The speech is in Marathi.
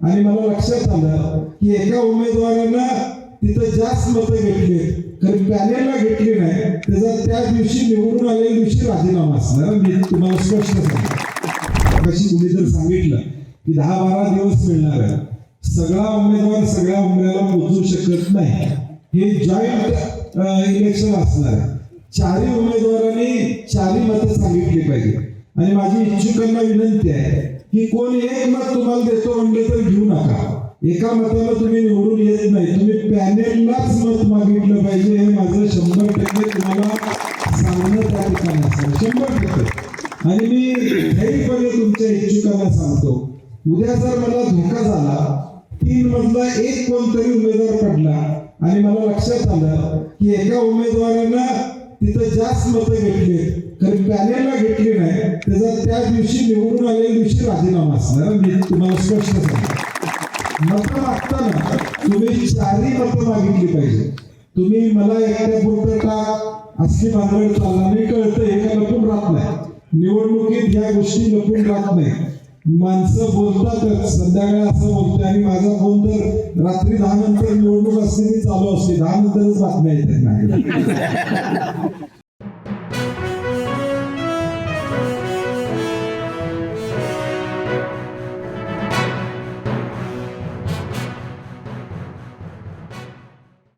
आणि मला लक्षात आलं की एका उमेदवारानं तिथं जास्त मतं घेतली कारण पॅनेलला घेतली नाही. त्याचा त्या दिवशी निवडून आलेल्या दिवशी राजीनामा असणार. मी तुम्हाला स्पष्ट सांगतो. कशी तुम्ही जर सांगितलं की दहा बारा दिवस मिळणार आहे. सगळा उमेदवार सगळ्या उमेदवाराला पोचू शकत नाही. हे जॉईंट इलेक्शन असणार आहे. चारही उमेदवारांनी चारही मतं सांगितली पाहिजे आणि माझी इच्छुकांना विनंती आहे की कोण एक मत तुम्हाला देतो म्हणले तर घेऊ नका. एका मताला तुम्ही निवडून येत नाही. तुम्ही पॅनेललाच मत मागितलं पाहिजे. हे माझं शंभर टक्के तुम्हाला सांगणं त्या ठिकाणी असेल शंभर टक्के. आणि मी धैर्यपणे तुमच्या इच्छुकांना सांगतो उद्या जर मला धोका झाला तीन मधला एक कोणतरी उमेदवार पडला आणि मला लक्षात आलं की एका उमेदवारानं तिथं जास्त मतं घेतली कारण पॅनेलला घेतली नाही त्याचा त्या दिवशी निवडून आलेल्या दिवशी राजीनामा असणार. मी तुम्हाला स्पष्ट सांगतो. मतं मागताना तुम्ही चारही मतं मागितली पाहिजे तुम्ही मला एखाद्या पुरतं का? असली मागणी चालणार नाही. कळतं एका लपून राहत नाही. निवडणुकीत ह्या गोष्टी लपून राहत नाही माणसं बोलतातच. संध्याकाळी असं बोलतोय. आणि माझा फोन तर रात्री दहा नंतर निवडणूक असते ती चालू असते. दहा नंतरच बातम्या येतात नाही